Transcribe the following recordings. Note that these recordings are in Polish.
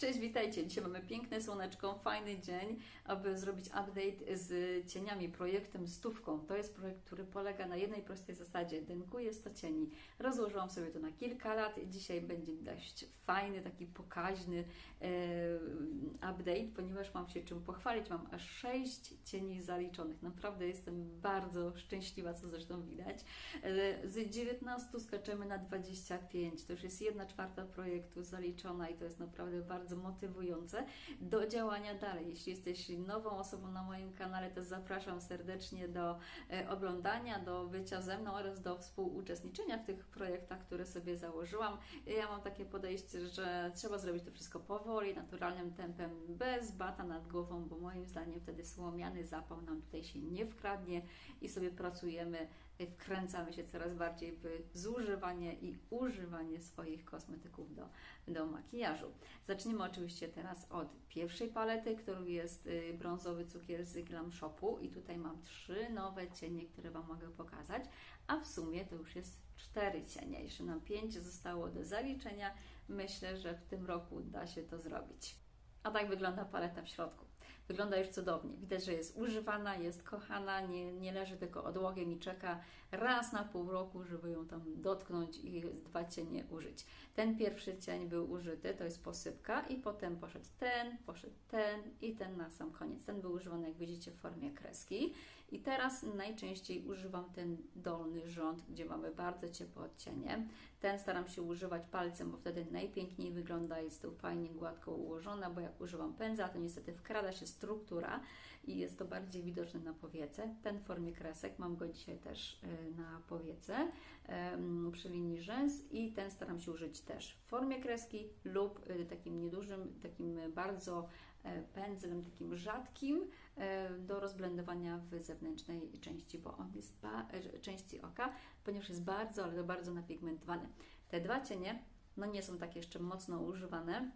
Cześć, witajcie. Dzisiaj mamy piękne słoneczko, fajny dzień, aby zrobić update z cieniami, projektem stówką. To jest projekt, który polega na jednej prostej zasadzie. Dękuję 100 cieni. Rozłożyłam sobie to na kilka lat dzisiaj będzie dość fajny, taki pokaźny e, update, ponieważ mam się czym pochwalić. Mam aż 6 cieni zaliczonych. Naprawdę jestem bardzo szczęśliwa, co zresztą widać. E, z 19 skaczemy na 25. To już jest 1 czwarta projektu zaliczona i to jest naprawdę bardzo motywujące do działania dalej. Jeśli jesteś nową osobą na moim kanale, to zapraszam serdecznie do e, oglądania, do bycia ze mną oraz do współuczestniczenia w tych projektach, które sobie założyłam. Ja mam takie podejście, że trzeba zrobić to wszystko powoli, naturalnym tempem, bez bata nad głową, bo moim zdaniem wtedy słomiany zapał nam tutaj się nie wkradnie i sobie pracujemy, wkręcamy się coraz bardziej w zużywanie i używanie swoich kosmetyków do, do makijażu. Zaczniemy oczywiście teraz od pierwszej palety, którą jest y, brązowy cukier z Glam Shopu i tutaj mam trzy nowe cienie, które Wam mogę pokazać, a w sumie to już jest cztery cienie. Jeszcze nam pięć zostało do zaliczenia. Myślę, że w tym roku da się to zrobić. A tak wygląda paleta w środku. Wygląda już cudownie. Widać, że jest używana, jest kochana, nie, nie leży tylko odłogiem i czeka raz na pół roku, żeby ją tam dotknąć i dwa cienie użyć. Ten pierwszy cień był użyty, to jest posypka i potem poszedł ten, poszedł ten i ten na sam koniec. Ten był używany, jak widzicie, w formie kreski. I teraz najczęściej używam ten dolny rząd, gdzie mamy bardzo ciepłe odcienie. Ten staram się używać palcem, bo wtedy najpiękniej wygląda, jest to fajnie gładko ułożona, bo jak używam pędza, to niestety wkrada się struktura i jest to bardziej widoczne na powiece. Ten w formie kresek, mam go dzisiaj też y, na powiece przy linii rzęs i ten staram się użyć też w formie kreski lub y, takim niedużym, takim bardzo e, pędzlem takim rzadkim e, do rozblendowania w zewnętrznej części, bo on jest e, części oka, ponieważ jest bardzo, ale bardzo napigmentowany. Te dwa cienie no nie są tak jeszcze mocno używane,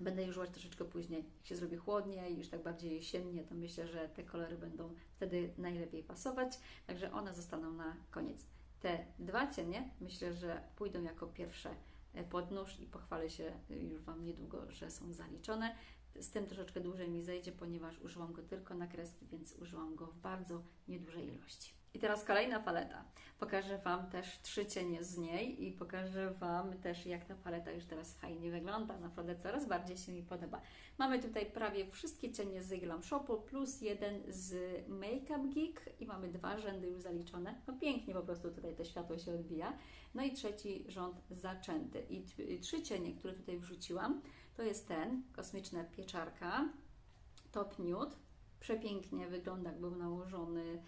Będę je używać troszeczkę później. Jak się zrobi chłodniej, już tak bardziej jesiennie, to myślę, że te kolory będą wtedy najlepiej pasować. Także one zostaną na koniec. Te dwa cienie myślę, że pójdą jako pierwsze e, pod nóż i pochwalę się już Wam niedługo, że są zaliczone. Z tym troszeczkę dłużej mi zejdzie, ponieważ użyłam go tylko na kreski, więc użyłam go w bardzo niedużej ilości. I teraz kolejna paleta. Pokażę Wam też trzy cienie z niej i pokażę Wam też, jak ta paleta już teraz fajnie wygląda. Naprawdę coraz bardziej się mi podoba. Mamy tutaj prawie wszystkie cienie z Glam Shopu plus jeden z Makeup Geek i mamy dwa rzędy już zaliczone. No pięknie po prostu tutaj to światło się odbija. No i trzeci rząd zaczęty. I trzy cienie, które tutaj wrzuciłam, to jest ten, kosmiczna pieczarka, Top Nude. Przepięknie wygląda, jak był nałożony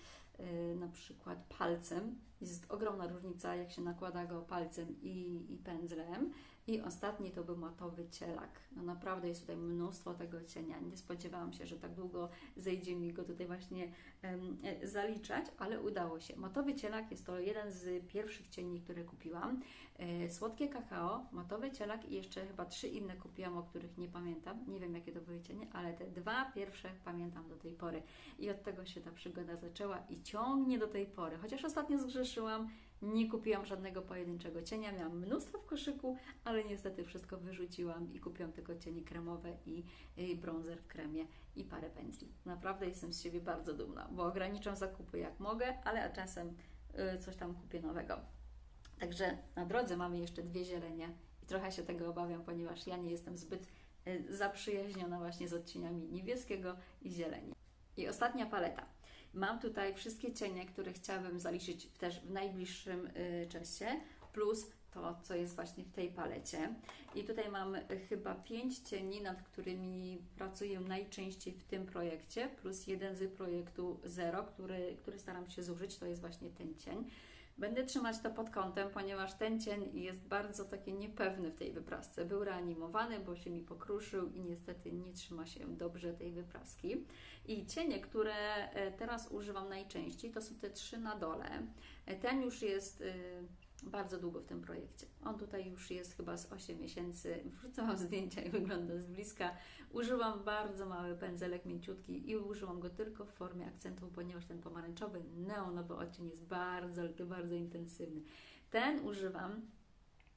na przykład palcem. Jest ogromna różnica, jak się nakłada go palcem i, i pędzlem. I ostatni to był matowy cielak. No naprawdę jest tutaj mnóstwo tego cienia. Nie spodziewałam się, że tak długo zejdzie mi go tutaj właśnie um, zaliczać, ale udało się. Matowy cielak jest to jeden z pierwszych cieni, które kupiłam. E, słodkie kakao, matowy cielak i jeszcze chyba trzy inne kupiłam, o których nie pamiętam. Nie wiem, jakie to były cienie, ale te dwa pierwsze pamiętam do tej pory. I od tego się ta przygoda zaczęła i ciągnie do tej pory. Chociaż ostatnio zgrzeszyłam, nie kupiłam żadnego pojedynczego cienia, miałam mnóstwo w koszyku, ale niestety wszystko wyrzuciłam i kupiłam tylko cienie kremowe i, i bronzer w kremie i parę pędzli. Naprawdę jestem z siebie bardzo dumna, bo ograniczam zakupy jak mogę, ale czasem y, coś tam kupię nowego. Także na drodze mamy jeszcze dwie zielenie i trochę się tego obawiam, ponieważ ja nie jestem zbyt y, zaprzyjaźniona właśnie z odcieniami niebieskiego i zieleni. I ostatnia paleta. Mam tutaj wszystkie cienie, które chciałabym zaliczyć też w najbliższym y, czasie, plus to, co jest właśnie w tej palecie. I tutaj mam chyba pięć cieni, nad którymi pracuję najczęściej w tym projekcie, plus jeden z projektu Zero, który, który staram się zużyć, to jest właśnie ten cień. Będę trzymać to pod kątem, ponieważ ten cień jest bardzo taki niepewny w tej wyprasce. Był reanimowany, bo się mi pokruszył i niestety nie trzyma się dobrze tej wypraski. I cienie, które e, teraz używam najczęściej, to są te trzy na dole. E, ten już jest y, bardzo długo w tym projekcie. On tutaj już jest chyba z 8 miesięcy. Wrzucałam zdjęcia i wygląda z bliska. Użyłam bardzo mały pędzelek mięciutki i użyłam go tylko w formie akcentu, ponieważ ten pomarańczowy neonowy odcień jest bardzo, bardzo intensywny. Ten używam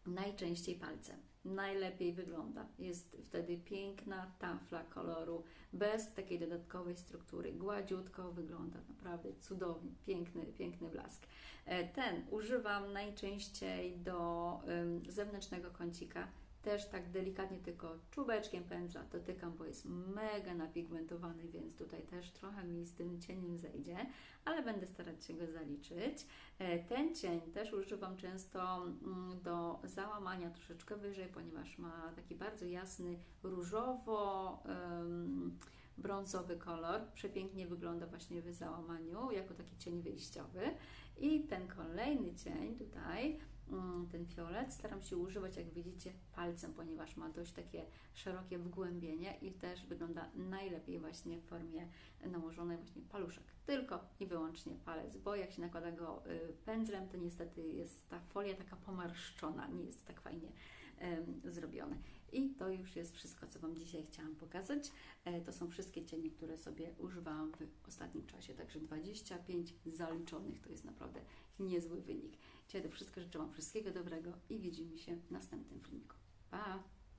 najczęściej palcem. najlepiej wygląda. Jest wtedy piękna tafla koloru, bez takiej dodatkowej struktury. Gładziutko wygląda, naprawdę cudownie, piękny, piękny blask. E, Ten używam najczęściej do zewnętrznego kącika. Też tak delikatnie, tylko czubeczkiem pędzla dotykam, bo jest mega napigmentowany, więc tutaj też trochę mi z tym cieniem zejdzie, ale będę starać się go zaliczyć. E, Ten cień też używam często mm, do załamania troszeczkę wyżej, ponieważ ma taki bardzo jasny, różowo em, brązowy kolor. Przepięknie wygląda właśnie w załamaniu, jako taki cień wyjściowy. I ten kolejny cień tutaj, mm, ten fiolet, staram się używać, jak widzicie, palcem, ponieważ ma dość takie szerokie wgłębienie i też wygląda najlepiej właśnie w formie nałożonej właśnie paluszek. Tylko i wyłącznie palec, bo jak się nakłada go y, pędzlem, to niestety jest ta folia taka pomarszczona, nie jest tak fajnie zrobione. I to już jest wszystko, co Wam dzisiaj chciałam pokazać. E, To są wszystkie cienie, które sobie używałam w ostatnim czasie. Także 25 zaliczonych to jest naprawdę niezły wynik. Dzisiaj to wszystko życzę Wam wszystkiego dobrego i widzimy się w następnym filmiku. Pa!